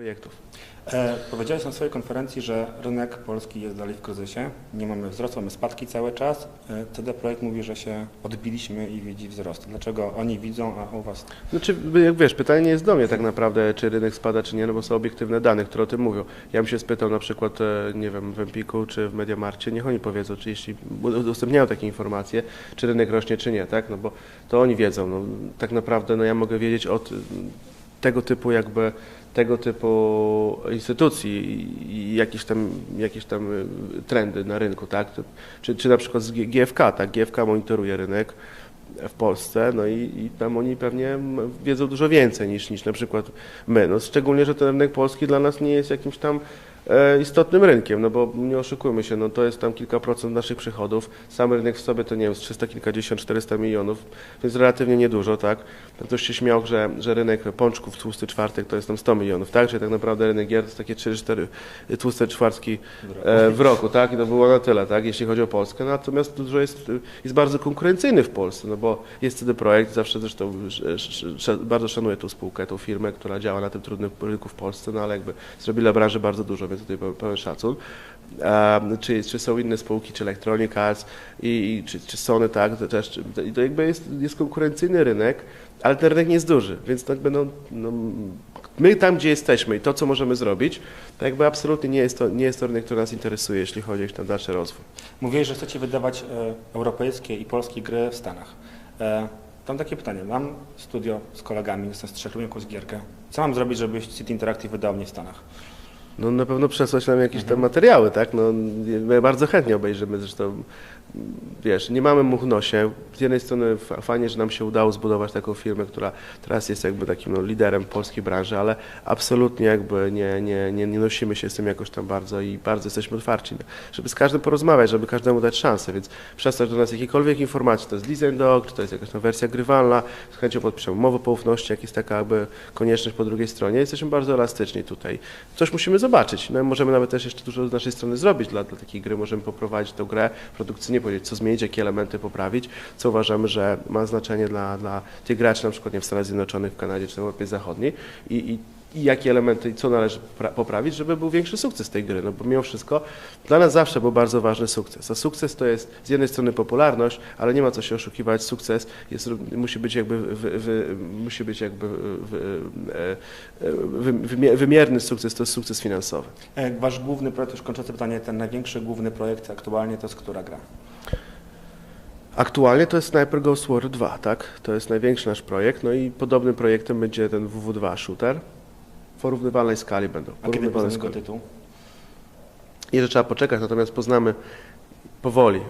projektów. E, powiedziałeś na swojej konferencji, że rynek polski jest dalej w kryzysie. Nie mamy wzrostu, mamy spadki cały czas. E, CD Projekt mówi, że się odbiliśmy i widzi wzrost. Dlaczego oni widzą, a u Was Znaczy, jak wiesz, pytanie nie jest do mnie tak naprawdę, czy rynek spada, czy nie, no bo są obiektywne dane, które o tym mówią. Ja bym się spytał na przykład, e, nie wiem, w Empiku czy w Mediamarcie, niech oni powiedzą, czy jeśli udostępniają takie informacje, czy rynek rośnie, czy nie, tak? No bo to oni wiedzą. No, tak naprawdę, no ja mogę wiedzieć od tego typu jakby tego typu instytucji i- jakieś tam, jakieś tam y, trendy na rynku, tak? Czy, czy na przykład z GFK, tak? GFK monitoruje rynek w Polsce, no i, i tam oni pewnie wiedzą dużo więcej niż, niż na przykład my. No, szczególnie, że ten rynek polski dla nas nie jest jakimś tam istotnym rynkiem, no bo nie oszukujmy się, no to jest tam kilka procent naszych przychodów. Sam rynek w sobie to nie wiem, z 300 kilkadziesiąt, 400 milionów, więc relatywnie niedużo, tak? Ktoś się śmiał, że, że rynek pączków tłusty czwartek to jest tam 100 milionów, tak? Czyli tak naprawdę rynek gier to jest takie 3-4 tłuste czwartki e, w roku, tak? I to było na tyle, tak? Jeśli chodzi o Polskę. Natomiast dużo jest, jest bardzo konkurencyjny w Polsce, no bo jest CD Projekt, zawsze zresztą sz- sz- sz- bardzo szanuję tą spółkę, tą firmę, która działa na tym trudnym rynku w Polsce, no ale jakby zrobili dla branży bardzo dużo, więc tutaj pełen, szacun. Um, czy, czy są inne spółki, czy Electronic Arts, i, i, czy, czy Sony, tak, to też, to, to jakby jest, jest konkurencyjny rynek, ale ten rynek nie jest duży, więc tak będą, no, my tam, gdzie jesteśmy i to, co możemy zrobić, to jakby absolutnie nie jest to, nie jest to rynek, który nas interesuje, jeśli chodzi o dalszy rozwój. Mówiłeś, że chcecie wydawać e, europejskie i polskie gry w Stanach. E, Mam takie pytanie. Mam studio z kolegami, jestem z trzech, lubię jakąś gierkę. Co mam zrobić, żeby City Interactive wydał mnie w Stanach? No na pewno przesłać nam jakieś tam materiały, tak? No, my bardzo chętnie obejrzymy, zresztą wiesz, nie mamy much nosie. Z jednej strony fajnie, że nam się udało zbudować taką firmę, która teraz jest jakby takim no, liderem polskiej branży, ale absolutnie jakby nie, nie, nie, nie nosimy się z tym jakoś tam bardzo i bardzo jesteśmy otwarci, no, żeby z każdym porozmawiać, żeby każdemu dać szansę, więc przesłać do nas jakiekolwiek informacji, to jest design doc, czy to jest jakaś tam wersja grywalna, z chęcią podpiszemy umowę poufności, jak jest taka jakby konieczność po drugiej stronie. Jesteśmy bardzo elastyczni tutaj. Coś musimy zobaczyć. No, możemy nawet też jeszcze dużo z naszej strony zrobić dla, dla takiej gry. Możemy poprowadzić tę grę produkcyjnie, powiedzieć, co zmienić, jakie elementy poprawić, co uważamy, że ma znaczenie dla, dla tych graczy, na przykład nie w Stanach Zjednoczonych, w Kanadzie czy w Europie Zachodniej i, i i jakie elementy i co należy pra- poprawić, żeby był większy sukces tej gry. No bo mimo wszystko dla nas zawsze był bardzo ważny sukces. A sukces to jest z jednej strony popularność, ale nie ma co się oszukiwać. Sukces jest, musi być jakby, wy, wy, musi być jakby e, e, wy, wymie- wymierny sukces, to jest sukces finansowy. E, Wasz główny projekt, już kończące pytanie, ten największy główny projekt aktualnie to jest która gra? Aktualnie to jest Sniper Ghost War 2, tak? To jest największy nasz projekt. No i podobnym projektem będzie ten WW2 shooter. W porównywalnej skali będą. A kiedy poznamy skali. tytuł? Jeszcze trzeba poczekać, natomiast poznamy powoli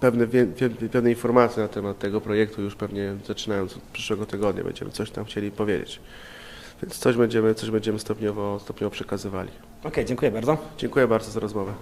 pewne, wie- pewne informacje na temat tego projektu już pewnie zaczynając od przyszłego tygodnia będziemy coś tam chcieli powiedzieć. Więc coś będziemy, coś będziemy stopniowo, stopniowo przekazywali. Okej, dziękuję bardzo. Dziękuję bardzo za rozmowę.